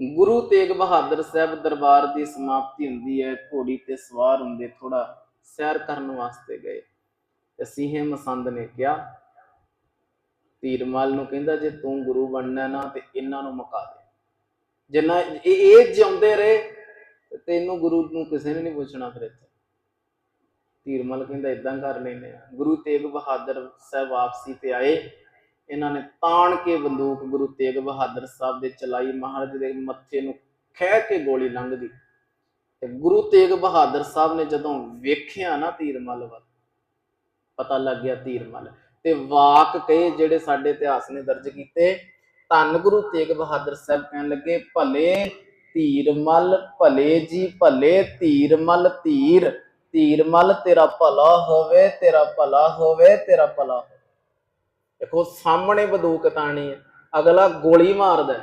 ਗੁਰੂ ਤੇਗ ਬਹਾਦਰ ਸਾਹਿਬ ਦਰਬਾਰ ਦੀ ਸਮਾਪਤੀ ਹੁੰਦੀ ਹੈ, ਘੋੜੀ ਤੇ ਸਵਾਰ ਹੁੰਦੇ ਥੋੜਾ ਸੈਰ ਕਰਨ ਵਾਸਤੇ ਗਏ। ਤੇ ਸੀਹੇ ਮਸੰਦ ਨੇ ਕਿਹਾ ਧੀਰਮਲ ਨੂੰ ਕਹਿੰਦਾ, ਜੇ ਤੂੰ ਗੁਰੂ ਬਣਨਾ ਨਾ, ਤੇ ਇਹਨਾਂ ਨੂੰ ਮੁਕਾ ਦੇ। ਜਿੰਨਾ ਇਹ ਜਿਉਂਦੇ ਰਹੇ, ਤੇ ਤੈਨੂੰ ਗੁਰੂ ਨੂੰ ਕਿਸੇ ਨੇ ਨਹੀਂ ਪੁੱਛਣਾ ਫਿਰ ਇੱਥੇ। ਧੀਰਮਲ ਕਹਿੰਦਾ ਇਦਾਂ ਕਰ ਲੈਨੇ ਆ ਗੁਰੂ ਤੇਗ ਬਹਾਦਰ ਸਾਹਿਬ ਵਾਪਸੀ ਤੇ ਆਏ। ਇਹਨਾਂ ਨੇ ਤਾਣ ਕੇ ਬੰਦੂਕ ਗੁਰੂ ਤੇਗ ਬਹਾਦਰ ਸਾਹਿਬ ਦੇ ਚਲਾਈ ਮਹਾਰਾਜ ਦੇ ਮੱਥੇ ਨੂੰ ਖਹਿ ਕੇ ਗੋਲੀ ਲੰਘ ਗਈ ਤੇ ਗੁਰੂ ਤੇਗ ਬਹਾਦਰ ਸਾਹਿਬ ਨੇ ਜਦੋਂ ਵੇਖਿਆ ਨਾ ਧੀਰਮਲ ਵੱਲ, ਪਤਾ ਲੱਗ ਗਿਆ ਧੀਰਮਲ ਤੇ ਵਾਕ ਕਹੇ ਜਿਹੜੇ ਸਾਡੇ ਇਤਿਹਾਸ ਨੇ ਦਰਜ ਕੀਤੇ, ਧੰਨ ਗੁਰੂ ਤੇਗ ਬਹਾਦਰ ਸਾਹਿਬ ਕਹਿਣ ਲੱਗੇ, ਭਲੇ ਤੀਰਮਲ, ਭਲੇ ਜੀ, ਭਲੇ ਤੀਰਮਲ ਤੀਰ, ਤੀਰਮਲ ਤੇਰਾ ਭਲਾ ਹੋਵੇ, ਤੇਰਾ ਭਲਾ ਹੋਵੇ, ਤੇਰਾ ਭਲਾ ਹੋਵੇ। ਦੇਖੋ ਸਾਹਮਣੇ ਬੰਦੂਕ ਤਾਣੀ ਹੈ ਅਗਲਾ ਗੋਲੀ ਮਾਰਦਾ